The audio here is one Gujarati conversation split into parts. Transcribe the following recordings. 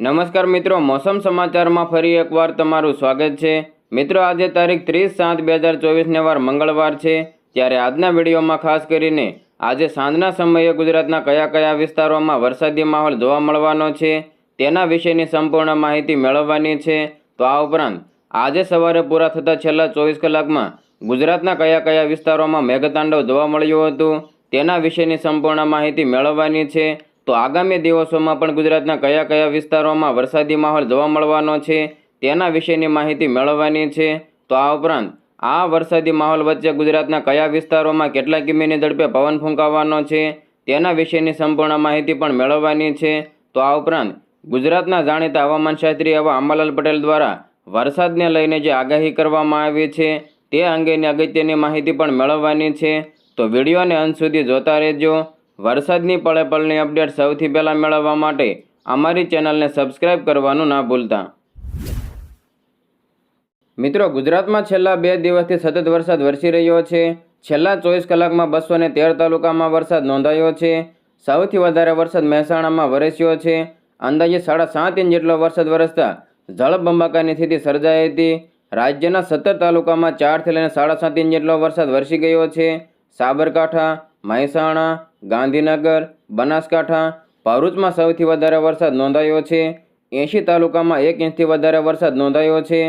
નમસ્કાર મિત્રો, મોસમ સમાચારમાં ફરી એકવાર તમારું સ્વાગત છે. મિત્રો, આજે તારીખ ત્રીસ સાત બે હજાર ચોવીસને વાર મંગળવાર છે. ત્યારે આજના વિડીયોમાં ખાસ કરીને આજે સાંજના સમયે ગુજરાતના કયા કયા વિસ્તારોમાં વરસાદી માહોલ જોવા મળવાનો છે, તેના વિશેની સંપૂર્ણ માહિતી મેળવવાની છે. તો આ ઉપરાંત, આજે સવારે પૂરા થતા છેલ્લા ચોવીસ કલાકમાં ગુજરાતના કયા કયા વિસ્તારોમાં મેઘતાંડવ જોવા મળ્યું હતું, તેના વિશેની સંપૂર્ણ માહિતી મેળવવાની છે. તો આગામી દિવસોમાં પણ ગુજરાતના કયા કયા વિસ્તારોમાં વરસાદી માહોલ જોવા મળવાનો છે, તેના વિશેની માહિતી મેળવવાની છે. તો આ ઉપરાંત, આ વરસાદી માહોલ વચ્ચે ગુજરાતના કયા વિસ્તારોમાં કેટલા કિમીની ઝડપે પવન ફૂંકાવાનો છે, તેના વિશેની સંપૂર્ણ માહિતી પણ મેળવવાની છે. તો આ ઉપરાંત, ગુજરાતના જાણીતા હવામાનશાસ્ત્રી એવા અંબાલાલ પટેલ દ્વારા વરસાદને લઈને જે આગાહી કરવામાં આવી છે, તે અંગેની અગત્યની માહિતી પણ મેળવવાની છે. તો વિડીયોને અંત સુધી જોતા રહેજો. વરસાદની પળે પળની અપડેટ સૌથી પહેલાં મેળવવા માટે અમારી ચેનલને સબસ્ક્રાઇબ કરવાનું ના ભૂલતા. મિત્રો, ગુજરાતમાં છેલ્લા બે દિવસથી સતત વરસાદ વરસી રહ્યો છે. છેલ્લા ચોવીસ કલાકમાં બસો તેર તાલુકામાં વરસાદ નોંધાયો છે. સૌથી વધારે વરસાદ મહેસાણામાં વરસ્યો છે. અંદાજે સાડા સાત ઇંચ જેટલો વરસાદ વરસતા જળબંબાકારની સ્થિતિ સર્જાઈ હતી. રાજ્યના સત્તર તાલુકામાં ચારથી લઈને સાડા સાત ઇંચ જેટલો વરસાદ વરસી ગયો છે. સાબરકાંઠા, મહેસાણા ગાંધીનગર, બનાસકાંઠા, ભરૂચમાં સૌથી વધારે વરસાદ નોંધાયો છે. એંશી તાલુકામાં એક ઇંચથી વધારે વરસાદ નોંધાયો છે.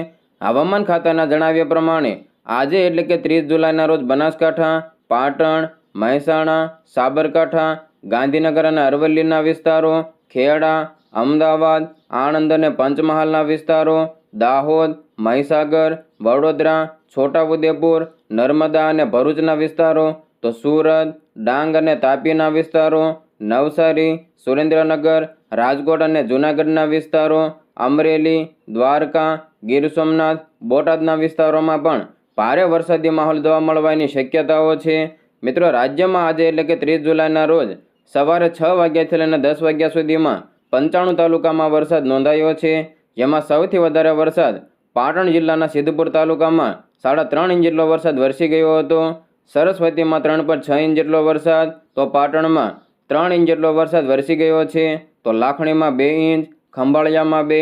હવામાન ખાતાના જણાવ્યા પ્રમાણે, આજે એટલે કે ત્રીસ જુલાઈના રોજ બનાસકાંઠા, પાટણ, મહેસાણા, સાબરકાંઠા, ગાંધીનગર અને અરવલ્લીના વિસ્તારો, ખેડા, અમદાવાદ, આણંદ અને પંચમહાલના વિસ્તારો, દાહોદ, મહીસાગર, વડોદરા, છોટાઉદેપુર, નર્મદા અને ભરૂચના વિસ્તારો, તો સુરત ડાંગ અને તાપીના વિસ્તારો, નવસારી, સુરેન્દ્રનગર, રાજકોટ અને જૂનાગઢના વિસ્તારો, અમરેલી, દ્વારકા, ગીર સોમનાથ, બોટાદના વિસ્તારોમાં પણ ભારે વરસાદી માહોલ જોવા મળવાની શક્યતાઓ છે. મિત્રો, રાજ્યમાં આજે એટલે કે ત્રીસ જુલાઈના રોજ સવારે છ વાગ્યાથી લઈને દસ વાગ્યા સુધીમાં પંચાણું તાલુકામાં વરસાદ નોંધાયો છે. જેમાં સૌથી વધારે વરસાદ પાટણ જિલ્લાના સિદ્ધપુર તાલુકામાં સાડા ત્રણ ઇંચ જેટલો વરસાદ વરસી ગયો હતો. સરસ્વતીમાં ત્રણ પર છ ઇંચ જેટલો વરસાદ, તો પાટણમાં ત્રણ ઇંચ જેટલો વરસાદ વરસી ગયો છે. તો લાખણીમાં બે ઇંચ, ખંભાળિયામાં બે,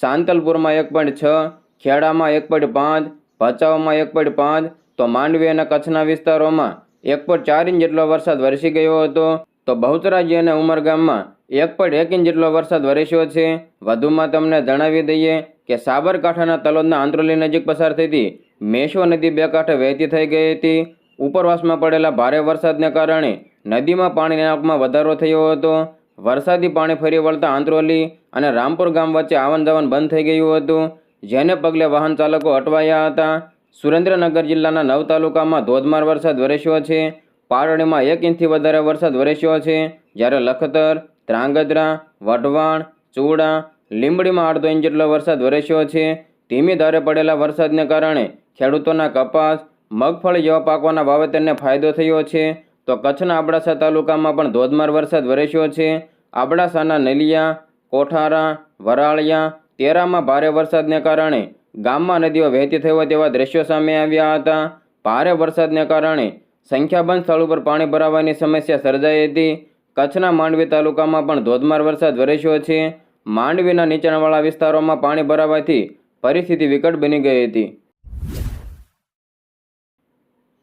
સાંતલપુરમાં એક પોઈન્ટ છ, ખેડામાં એક પોઈન્ટ પાંચ, ભચાઉમાં એક પોઈન્ટ પાંચ, તો માંડવી અને કચ્છના વિસ્તારોમાં એક પોઈન્ટ ચાર ઇંચ જેટલો વરસાદ વરસી ગયો હતો. તો બહુચરાજી અને ઉમરગામમાં એક પોઈન્ટ એક ઇંચ જેટલો વરસાદ વરસ્યો છે. વધુમાં તમને જણાવી દઈએ કે સાબરકાંઠાના તલોદના આંત્રોલી નજીક પસાર થતી મેશો નદી બે કાંઠે વહેતી થઈ ગઈ હતી. ઉપરવાસમાં પડેલા ભારે વરસાદને કારણે નદીમાં પાણીના આવકમાં વધારો થયો હતો. વરસાદી પાણી ફરી વળતા આંત્રોલી અને રામપુર ગામ વચ્ચે આવન જાવન બંધ થઈ ગયું હતું. જેને પગલે વાહન ચાલકો અટવાયા હતા. સુરેન્દ્રનગર જિલ્લાના નવ તાલુકામાં ધોધમાર વરસાદ વરસ્યો છે. પારડીમાં એક ઇંચથી વધારે વરસાદ વરસ્યો છે. જ્યારે લખતર ત્રાંગધ્રા વઢવાણ, ચૂડા, લીંબડીમાં અડધો ઇંચ જેટલો વરસાદ વરસ્યો છે. ધીમી ધારે પડેલા વરસાદને કારણે ખેડૂતોના કપાસ મગફળી જેવા પાકોના વાવેતરને ફાયદો થયો છે. તો કચ્છના અબડાસા તાલુકામાં પણ ધોધમાર વરસાદ વરસ્યો છે. અબડાસાના નલિયા, કોઠારા, વરાળિયા, તેરામાં ભારે વરસાદને કારણે ગામમાં નદીઓ વહેતી થઈ હોય તેવા દ્રશ્યો સામે આવ્યા હતા. ભારે વરસાદને કારણે સંખ્યાબંધ સ્થળ ઉપર પાણી ભરાવાની સમસ્યા સર્જાઈ હતી. કચ્છના માંડવી તાલુકામાં પણ ધોધમાર વરસાદ વરસ્યો છે. માંડવીના નીચાણવાળા વિસ્તારોમાં પાણી ભરાવાથી પરિસ્થિતિ વિકટ બની ગઈ હતી.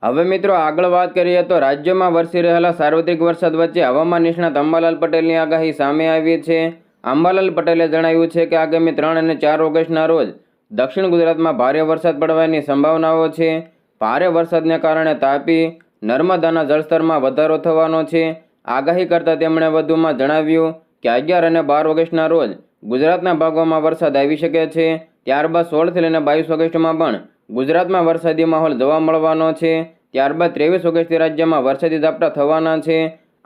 હવે મિત્રો આગળ વાત કરીએ તો રાજ્યમાં વરસી રહેલા સાર્વત્રિક વરસાદ વચ્ચે હવામાન નિષ્ણાત અંબાલાલ પટેલની આગાહી સામે આવી છે. અંબાલાલ પટેલે જણાવ્યું છે કે આગામી ત્રણ અને ચાર ઓગસ્ટના રોજ દક્ષિણ ગુજરાતમાં ભારે વરસાદ પડવાની સંભાવનાઓ છે. ભારે વરસાદને કારણે તાપી, નર્મદાના જળસ્તરમાં વધારો થવાનો છે. આગાહી કરતાં તેમણે વધુમાં જણાવ્યું કે અગિયાર અને બાર ઓગસ્ટના રોજ ગુજરાતના ભાગોમાં વરસાદ આવી શકે છે. ત્યારબાદ સોળથી લઈને બાવીસ ઓગસ્ટમાં પણ ગુજરાતમાં વરસાદી માહોલ જોવા મળવાનો છે. ત્યારબાદ ત્રેવીસ ઓગસ્ટથી રાજ્યમાં વરસાદી ઝાપટા થવાના છે.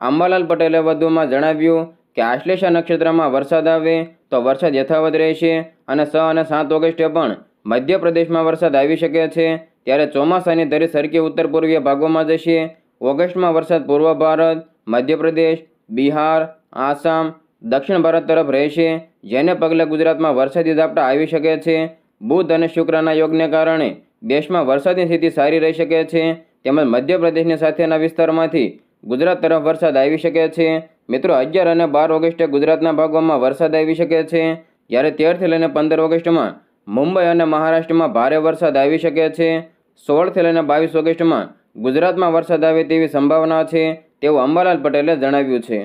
અંબાલાલ પટેલે વધુમાં જણાવ્યું કે, આશ્લેષા નક્ષત્રમાં વરસાદ આવે તો વરસાદ યથાવત રહેશે અને છ અને સાત ઓગસ્ટે પણ મધ્યપ્રદેશમાં વરસાદ આવી શકે છે. ત્યારે ચોમાસાની ધરી સરખી ઉત્તર પૂર્વીય ભાગોમાં જશે. ઓગસ્ટમાં વરસાદ પૂર્વ ભારત, મધ્યપ્રદેશ, બિહાર, આસામ, દક્ષિણ ભારત તરફ રહેશે. જેને પગલે ગુજરાતમાં વરસાદી ઝાપટા આવી શકે છે. બુધ અને શુક્રના યોગને કારણે દેશમાં વરસાદની સ્થિતિ સારી રહી શકે છે. તેમજ મધ્યપ્રદેશની સાથેના વિસ્તારમાંથી ગુજરાત તરફ વરસાદ આવી શકે છે. મિત્રો, અગિયાર અને બાર ઓગસ્ટે ગુજરાતના ભાગોમાં વરસાદ આવી શકે છે. જ્યારે તેરથી લઈને પંદર ઓગસ્ટમાં મુંબઈ અને મહારાષ્ટ્રમાં ભારે વરસાદ આવી શકે છે. સોળથી લઈને બાવીસ ઓગસ્ટમાં ગુજરાતમાં વરસાદ આવે તેવી સંભાવના છે તેવું અંબાલાલ પટેલે જણાવ્યું છે.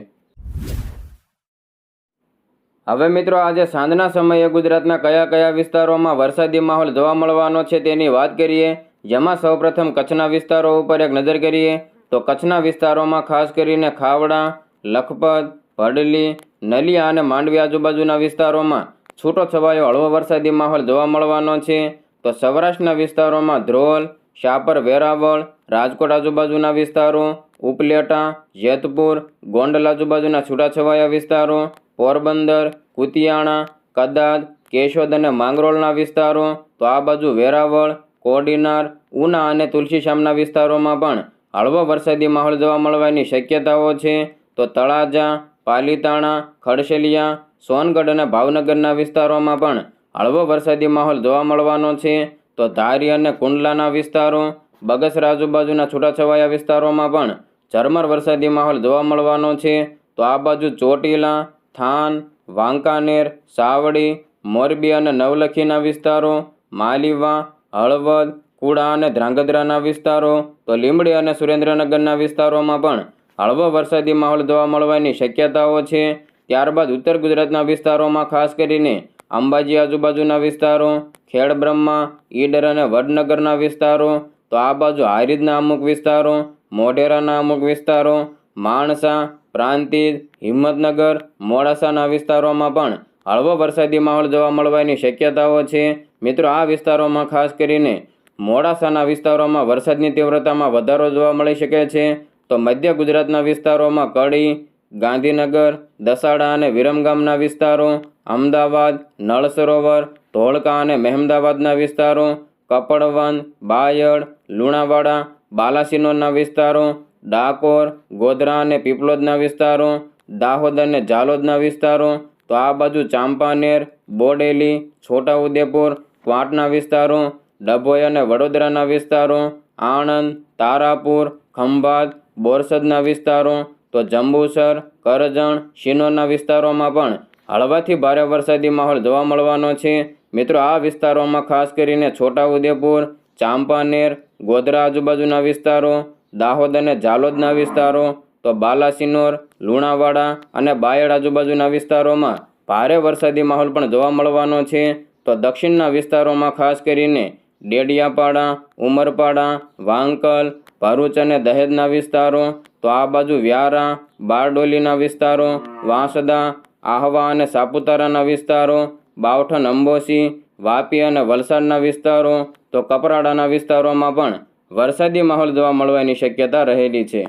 હવે મિત્રો, આજે સાંજના સમયે ગુજરાતના કયા કયા વિસ્તારોમાં વરસાદી માહોલ જોવા મળવાનો છે તેની વાત કરીએ. જેમાં સૌપ્રથમ કચ્છના વિસ્તારો ઉપર એક નજર કરીએ, તો કચ્છના વિસ્તારોમાં ખાસ કરીને ખાવડા, લખપત, ભડલી, નલિયા અને માંડવી આજુબાજુના વિસ્તારોમાં છૂટો છવાયો હળવો વરસાદી માહોલ જોવા મળવાનો છે. તો સૌરાષ્ટ્રના વિસ્તારોમાં ધ્રોલ, શાપર વેરાવળ, રાજકોટ આજુબાજુના વિસ્તારો, ઉપલેટા, જેતપુર, ગોંડલ આજુબાજુના છૂટાછવાયા વિસ્તારો, પોરબંદર, કુતિયાણા કદાદ કેશોદ અને માંગરોળના વિસ્તારો. તો આ બાજુ વેરાવળ કોડીનાર, ઉના અને તુલસીશ્યામના વિસ્તારોમાં પણ હળવો વરસાદી માહોલ જોવા મળવાની શક્યતાઓ છે. તો તળાજા, પાલીતાણા, ખડશેલિયા, સોનગઢ અને ભાવનગરના વિસ્તારોમાં પણ હળવો વરસાદી માહોલ જોવા મળવાનો છે. તો ધારી અને કુંડલાના વિસ્તારો બગસરા આજુબાજુના છૂટાછવાયા વિસ્તારોમાં પણ ઝરમર વરસાદી માહોલ જોવા મળવાનો છે. તો આ બાજુ ચોટીલા, થાન, વાંકાનેર, સાવડી, મોરબી અને નવલખીના વિસ્તારો, માલીવા હળવદ, કુડા અને ધ્રાંગધ્રાના વિસ્તારો, તો લીંબડી અને સુરેન્દ્રનગરના વિસ્તારોમાં પણ હળવો વરસાદી માહોલ જોવા મળવાની શક્યતાઓ છે. ત્યારબાદ ઉત્તર ગુજરાતના વિસ્તારોમાં ખાસ કરીને અંબાજી આજુબાજુના વિસ્તારો, ખેડબ્રહ્મા, ઈડર અને વડનગરના વિસ્તારો, તો આ બાજુ હારીજના અમુક વિસ્તારો, મોઢેરાના અમુક વિસ્તારો, માણસા, પ્રાંતિજ, હિંમતનગર, મોડાસાના વિસ્તારોમાં પણ હળવો વરસાદી માહોલ જોવા મળવાની શક્યતાઓ છે. મિત્રો, આ વિસ્તારોમાં ખાસ કરીને મોડાસાના વિસ્તારોમાં વરસાદની તીવ્રતામાં વધારો જોવા મળી શકે છે. તો મધ્ય ગુજરાતના વિસ્તારોમાં કડી, ગાંધીનગર, દસાડા અને વિરમગામના વિસ્તારો, અમદાવાદ નળ સરોવર ધોળકા અને મહેમદાવાદના વિસ્તારો કપડવંદ બાયડ, લુણાવાડા, બાલાસિનોરના વિસ્તારો, ડાકોર, ગોધરા અને પીપલોદના વિસ્તારો, દાહોદ અને ઝાલોદના વિસ્તારો. તો આ બાજુ ચાંપાનેર, બોડેલી, છોટાઉદેપુર ક્વાંટના વિસ્તારો, ડભોઈ અને વડોદરાના વિસ્તારો, આણંદ, તારાપુર, ખંભાત, બોરસદના વિસ્તારો, તો જંબુસર, કરજણ, શિનોરના વિસ્તારોમાં પણ હળવાથી ભારે વરસાદી માહોલ જોવા મળવાનો છે. મિત્રો, આ વિસ્તારોમાં ખાસ કરીને છોટાઉદેપુર, ચાંપાનેર, ગોધરા આજુબાજુના વિસ્તારો, દાહોદ અને ઝાલોદના વિસ્તારો, તો બાલાસિનોર, લુણાવાડા અને બાયડ આજુબાજુના વિસ્તારોમાં ભારે વરસાદી માહોલ પણ જોવા મળવાનો છે. તો દક્ષિણના વિસ્તારોમાં ખાસ કરીને ડેડિયાપાડા, ઉમરપાડા, વાંકલ, ભરૂચ અને દહેજના વિસ્તારો, તો આ બાજુ વ્યારા, બારડોલીના વિસ્તારો, વાંસદા, આહવા અને સાપુતારાના વિસ્તારો બાવઠન અંબોસી વાપી અને વલસાડના વિસ્તારો, તો કપરાડાના વિસ્તારોમાં પણ વરસાદી માહોલ જોવા મળવાની શક્યતા રહેલી છે.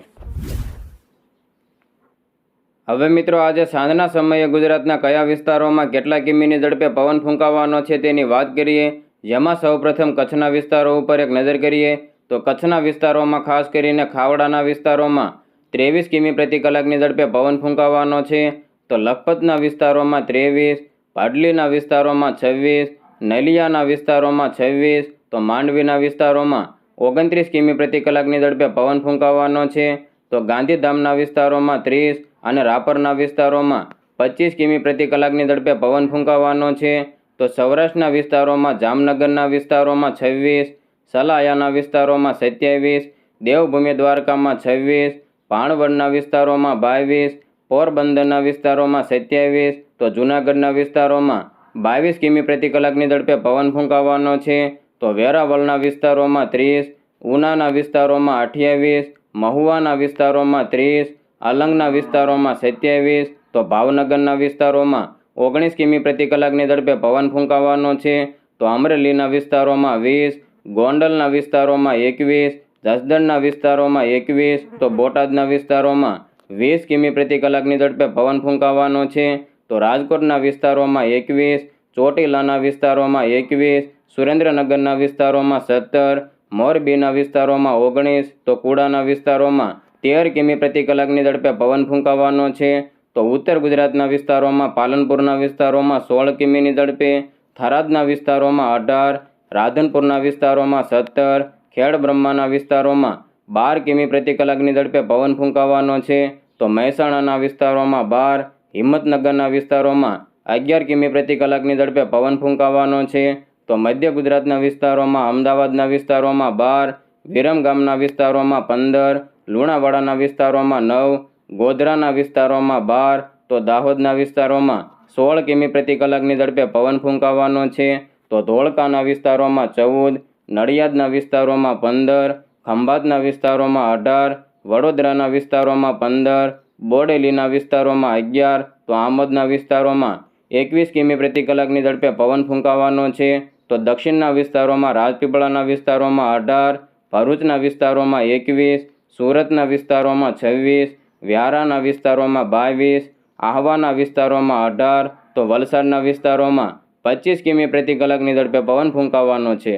હવે મિત્રો આજે સાંજના સમયે ગુજરાતના કયા વિસ્તારોમાં કેટલા કિમીની ઝડપે પવન ફૂંકાવાનો છે તેની વાત કરીએ. જેમાં સૌપ્રથમ કચ્છના વિસ્તારો ઉપર એક નજર કરીએ તો કચ્છના વિસ્તારોમાં ખાસ કરીને ખાવડાના વિસ્તારોમાં ત્રેવીસ કિમી પ્રતિ કલાકની ઝડપે પવન ફૂંકાવાનો છે. તો લખપતના વિસ્તારોમાં ત્રેવીસ પાડલીના વિસ્તારોમાં છવ્વીસ, નલિયાના વિસ્તારોમાં છવ્વીસ, તો માંડવીના વિસ્તારોમાં ઓગણત્રીસ કિમી પ્રતિ કલાકની ઝડપે પવન ફૂંકાવાનો છે. તો ગાંધીધામના વિસ્તારોમાં ત્રીસ અને રાપરના વિસ્તારોમાં પચીસ કિમી પ્રતિ કલાકની ઝડપે પવન ફૂંકાવાનો છે. તો સૌરાષ્ટ્રના વિસ્તારોમાં, જામનગરના વિસ્તારોમાં છવ્વીસ, સલાયાના વિસ્તારોમાં સત્યાવીસ, દેવભૂમિ દ્વારકામાં છવ્વીસ ભાણવડના વિસ્તારોમાં બાવીસ, પોરબંદરના વિસ્તારોમાં સત્યાવીસ, તો જૂનાગઢના વિસ્તારોમાં બાવીસ કિમી પ્રતિ કલાકની ઝડપે પવન ફૂંકાવાનો છે. તો વેરાવળના વિસ્તારોમાં ત્રીસ, ઉનાના વિસ્તારોમાં અઠ્યાવીસ, મહુવાના વિસ્તારોમાં ત્રીસ અલંગના વિસ્તારોમાં સત્યાવીસ, તો ભાવનગરના વિસ્તારોમાં ઓગણીસ કિમી પ્રતિ કલાકની ઝડપે પવન ફૂંકાવાનો છે. તો અમરેલીના વિસ્તારોમાં વીસ, ગોંડલના વિસ્તારોમાં એકવીસ, જસદણના વિસ્તારોમાં એકવીસ, તો બોટાદના વિસ્તારોમાં વીસ કિમી પ્રતિ કલાકની ઝડપે પવન ફૂંકાવાનો છે. તો રાજકોટના વિસ્તારોમાં એકવીસ, ચોટીલાના વિસ્તારોમાં એકવીસ, સુરેન્દ્રનગરના વિસ્તારોમાં સત્તર, મોરબીના વિસ્તારોમાં ઓગણીસ, તો કુડાના વિસ્તારોમાં તેર કિમી પ્રતિ કલાકની ઝડપે પવન ફૂંકાવાનો છે. તો ઉત્તર ગુજરાતના વિસ્તારોમાં, પાલનપુરના વિસ્તારોમાં સોળ કિમીની ઝડપે, થરાદના વિસ્તારોમાં અઢાર, રાધનપુરના વિસ્તારોમાં સત્તર, ખેડબ્રહ્માના વિસ્તારોમાં બાર કિમી પ્રતિ કલાકની ઝડપે પવન ફૂંકાવાનો છે. તો મહેસાણાના વિસ્તારોમાં બાર, હિંમતનગરના વિસ્તારોમાં અગિયાર કિમી પ્રતિ કલાકની ઝડપે પવન ફૂંકાવાનો છે. તો મધ્ય ગુજરાતના વિસ્તારોમાં, અમદાવાદના વિસ્તારોમાં બાર, વિરમ ગામના વિસ્તારોમાં પંદર લુણાવાડાના વિસ્તારોમાં નવ, ગોધરાના વિસ્તારોમાં બાર, તો દાહોદના વિસ્તારોમાં સોળ કિમી પ્રતિ કલાકની ઝડપે પવન ફૂંકાવાનો છે. તો ધોળકાના વિસ્તારોમાં ચૌદ, નડિયાદના વિસ્તારોમાં પંદર, ખંભાતના વિસ્તારોમાં અઢાર, વડોદરાના વિસ્તારોમાં પંદર, બોડેલીના વિસ્તારોમાં અગિયાર, તો આમોદના વિસ્તારોમાં એકવીસ કિમી પ્રતિ કલાકની ઝડપે પવન ફૂંકાવાનો છે. તો દક્ષિણના વિસ્તારોમાં રાજપીપળાના વિસ્તારોમાં અઢાર, ભરૂચના વિસ્તારોમાં એકવીસ સુરતના વિસ્તારોમાં છવ્વીસ, વ્યારાના વિસ્તારોમાં બાવીસ, આહવાના વિસ્તારોમાં અઢાર, તો વલસાડના વિસ્તારોમાં પચીસ કિમી પ્રતિ કલાકની ઝડપે પવન ફૂંકાવાનો છે.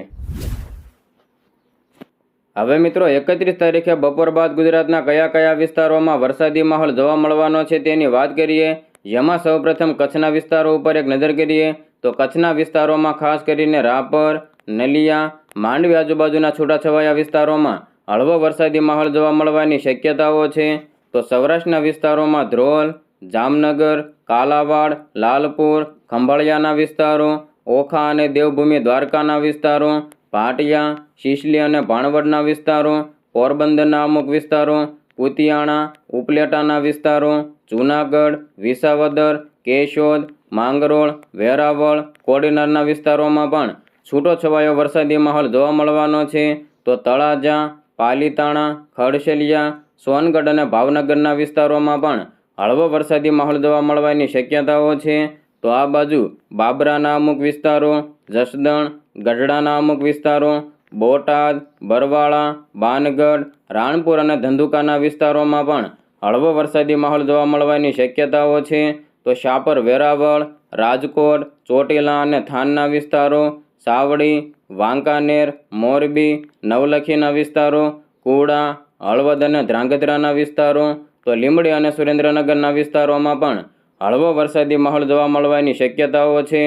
હવે મિત્રો, એકત્રીસ તારીખે બપોર બાદ ગુજરાતના કયા કયા વિસ્તારોમાં વરસાદી માહોલ જોવા મળવાનો છે તેની વાત કરીએ. જેમાં સૌપ્રથમ કચ્છના વિસ્તારો ઉપર એક નજર કરીએ, તો કચ્છના વિસ્તારોમાં ખાસ કરીને રાપર, નલિયા, માંડવી આજુબાજુના છૂટાછવાયા વિસ્તારોમાં હળવો વરસાદી માહોલ જોવા મળવાની શક્યતાઓ છે, તો સૌરાષ્ટ્રના વિસ્તારોમાં ધ્રોલ, જામનગર, કાલાવાડ, લાલપુર, ખંભાળિયાના વિસ્તારો, ઓખા અને દેવભૂમિ દ્વારકાના વિસ્તારો, ભાટિયા, શિશલી અને ભાણવડના વિસ્તારો, પોરબંદરના અમુક વિસ્તારો કુતિયાણા ઉપલેટાના વિસ્તારો, જૂનાગઢ, વિસાવદર, કેશોદ, માંગરોળ, વેરાવળ, કોડીનારના વિસ્તારોમાં પણ છૂટો છવાયો વરસાદી માહોલ જોવા મળવાનો છે, તો તળાજા પાલીતાણા, ખડશેલિયા, સોનગઢ અને ભાવનગરના વિસ્તારોમાં પણ હળવો વરસાદી માહોલ જોવા મળવાની શક્યતાઓ છે. તો આ બાજુ બાબરાના અમુક વિસ્તારો, જસદણ, ગઢડાના અમુક વિસ્તારો, બોટાદ, બરવાળા, બાનગઢ, રાણપુર અને ધંધુકાના વિસ્તારોમાં પણ હળવો વરસાદી માહોલ જોવા મળવાની શક્યતાઓ છે. તો શાપર વેરાવળ, રાજકોટ, ચોટીલા અને થાનના વિસ્તારો સાવડી વાંકાનેર, મોરબી, નવલખીના વિસ્તારો, કુડા, હળવદ અને ધ્રાંગધ્રાના વિસ્તારો, તો લીંબડી અને સુરેન્દ્રનગરના વિસ્તારોમાં પણ હળવો વરસાદી માહોલ જોવા મળવાની શક્યતાઓ છે.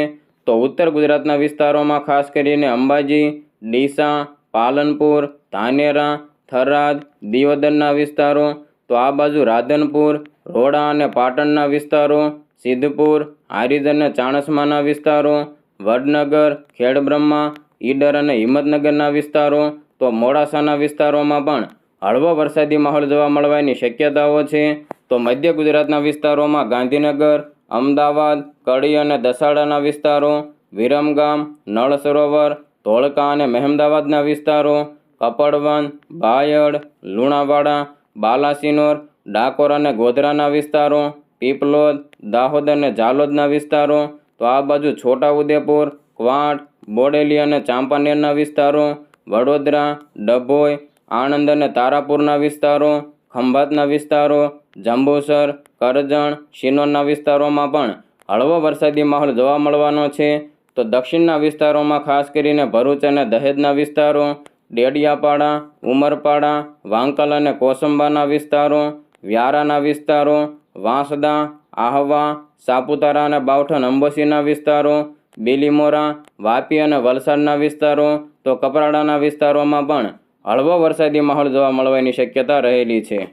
તો ઉત્તર ગુજરાતના વિસ્તારોમાં ખાસ કરીને અંબાજી, ડીસા, પાલનપુર, ધાનેરા, થરાદ દિયોદરના વિસ્તારો, તો આ બાજુ રાધનપુર, રોડા અને પાટણના વિસ્તારો, સિદ્ધપુર, હારીજ અને ચાણસમાના વિસ્તારો વડનગર, ખેડબ્રહ્મા, ઈડર અને હિંમતનગરના વિસ્તારો, તો મોડાસાના વિસ્તારોમાં પણ હળવો વરસાદી માહોલ જોવા મળવાની શક્યતાઓ છે. તો મધ્ય ગુજરાતના વિસ્તારોમાં ગાંધીનગર, અમદાવાદ, કડી અને દસાડાના વિસ્તારો, વિરમગામ, નળ સરોવર, ધોળકા અને મહેમદાવાદના વિસ્તારો કપડવન બાયડ, લુણાવાડા, બાલાસિનોર, ડાકોર અને ગોધરાના વિસ્તારો, પીપલોદ, દાહોદ અને ઝાલોદના વિસ્તારો તો આ બાજુ છોટાઉદેપુર ક્વાંટ બોડેલી અને ચાંપાનેરના વિસ્તારો, વડોદરા, ડભોઈ, આણંદ અને તારાપુરના વિસ્તારો, ખંભાતના વિસ્તારો, જંબુસર, કરજણ, શિનોરના વિસ્તારોમાં પણ હળવો વરસાદી માહોલ જોવા મળવાનો છે. તો દક્ષિણના વિસ્તારોમાં ખાસ કરીને ભરૂચ અને દહેજના વિસ્તારો, ડેડિયાપાડા, ઉમરપાડા, વાંકલ અને કોસંબાના વિસ્તારો, વ્યારાના વિસ્તારો, વાંસદા આહવા, સાપુતારા અને બાવઠન અંબોસીના વિસ્તારો, બીલીમોરા, વાપી અને વલસાડના વિસ્તારો, તો કપરાડાના વિસ્તારોમાં પણ હળવો વરસાદી માહોલ જોવા મળવાની શક્યતા રહેલી છે.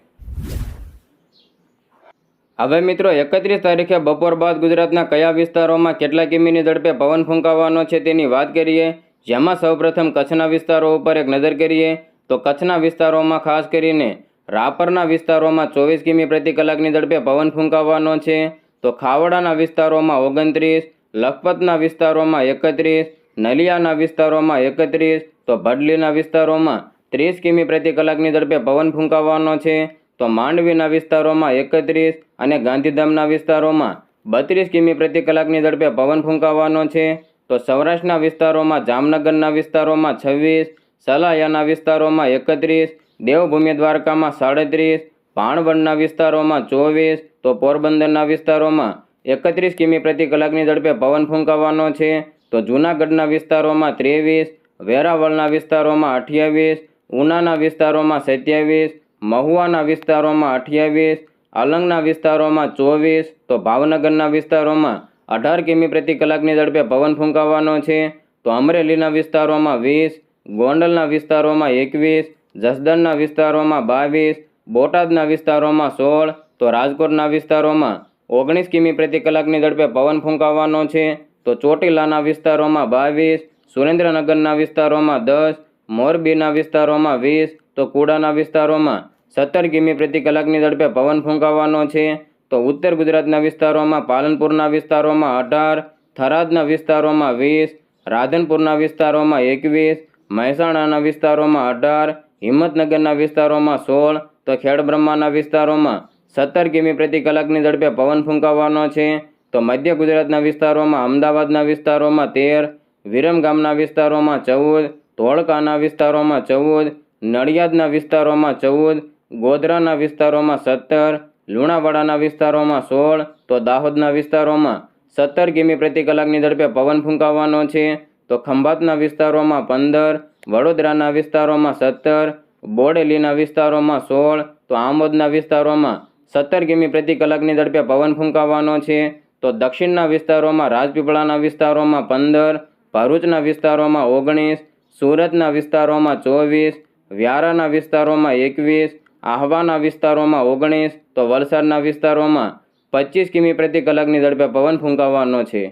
હવે મિત્રો, એકત્રીસ તારીખે બપોર બાદ ગુજરાતના કયા વિસ્તારોમાં કેટલા કિમીની ઝડપે પવન ફૂંકાવાનો છે તેની વાત કરીએ, જેમાં સૌપ્રથમ કચ્છના વિસ્તારો ઉપર એક નજર કરીએ, તો કચ્છના વિસ્તારોમાં ખાસ કરીને રાપરના વિસ્તારોમાં ચોવીસ કિમી પ્રતિ કલાકની ઝડપે પવન ફૂંકાવાનો છે. તો ખાવડાના વિસ્તારોમાં ઓગણત્રીસ, લખપતના વિસ્તારોમાં એકત્રીસ, નલિયાના વિસ્તારોમાં એકત્રીસ, તો ભડલીના વિસ્તારોમાં ત્રીસ કિમી પ્રતિ કલાકની ઝડપે પવન ફૂંકાવાનો છે. તો માંડવીના વિસ્તારોમાં એકત્રીસ અને ગાંધીધામના વિસ્તારોમાં બત્રીસ કિમી પ્રતિ કલાકની ઝડપે પવન ફૂંકાવાનો છે. તો સૌરાષ્ટ્રના વિસ્તારોમાં જામનગરના વિસ્તારોમાં છવ્વીસ, સલાયાના વિસ્તારોમાં એકત્રીસ દેવભૂમિ દ્વારકામાં સાડત્રીસ, ભાણવડના વિસ્તારોમાં ચોવીસ, તો પોરબંદરના વિસ્તારોમાં એકત્રીસ કિમી પ્રતિ કલાકની ઝડપે પવન ફૂંકાવાનો છે. તો જૂનાગઢના વિસ્તારોમાં ત્રેવીસ, વેરાવળના વિસ્તારોમાં અઠ્યાવીસ, ઉનાના વિસ્તારોમાં સત્યાવીસ, મહુવાના વિસ્તારોમાં અઠ્યાવીસ અલંગના વિસ્તારોમાં ચોવીસ, તો ભાવનગરના વિસ્તારોમાં અઢાર કિમી પ્રતિ કલાકની ઝડપે પવન ફૂંકાવાનો છે. તો અમરેલીના વિસ્તારોમાં વીસ, ગોંડલના વિસ્તારોમાં એકવીસ જસદણના વિસ્તારોમાં બાવીસ, બોટાદના વિસ્તારોમાં સોળ, તો રાજકોટના વિસ્તારોમાં ઓગણીસ કિમી પ્રતિ કલાકની ઝડપે પવન ફૂંકાવાનો છે. તો ચોટીલાના વિસ્તારોમાં બાવીસ, સુરેન્દ્રનગરના વિસ્તારોમાં દસ, મોરબીના વિસ્તારોમાં વીસ, તો કુડાના વિસ્તારોમાં સત્તર કિમી પ્રતિ કલાકની ઝડપે પવન ફૂંકાવાનો છે. તો ઉત્તર ગુજરાતના વિસ્તારોમાં પાલનપુરના વિસ્તારોમાં અઢાર, થરાદના વિસ્તારોમાં વીસ, રાધનપુરના વિસ્તારોમાં એકવીસ, મહેસાણાના વિસ્તારોમાં અઢાર હિંમતનગરના વિસ્તારોમાં સોળ, તો ખેડબ્રહ્માના વિસ્તારોમાં સત્તર કિમી પ્રતિ કલાકની ઝડપે પવન ફૂંકાવવાનો છે. તો મધ્ય ગુજરાતના વિસ્તારોમાં, અમદાવાદના વિસ્તારોમાં તેર વિરમગામના વિસ્તારોમાં ચૌદ, ધોળકાના વિસ્તારોમાં ચૌદ, નડિયાદના વિસ્તારોમાં ચૌદ, ગોધરાના વિસ્તારોમાં સત્તર, લુણાવાડાના વિસ્તારોમાં સોળ, તો દાહોદના વિસ્તારોમાં સત્તર કિમી પ્રતિ કલાકની ઝડપે પવન ફૂંકાવવાનો છે. તો ખંભાતના વિસ્તારોમાં પંદર, વડોદરાના વિસ્તારોમાં સત્તર, બોડેલીના વિસ્તારોમાં સોળ, તો આમોદના વિસ્તારોમાં સત્તર કિમી પ્રતિ કલાકની ઝડપે પવન ફૂંકાવાનો છે. તો દક્ષિણના વિસ્તારોમાં રાજપીપળાના વિસ્તારોમાં પંદર, ભરૂચના વિસ્તારોમાં ઓગણીસ, સુરતના વિસ્તારોમાં ચોવીસ, વ્યારાના વિસ્તારોમાં એકવીસ, આહવાના વિસ્તારોમાં ઓગણીસ, તો વલસાડના વિસ્તારોમાં પચીસ કિમી પ્રતિ કલાકની ઝડપે પવન ફૂંકાવાનો છે.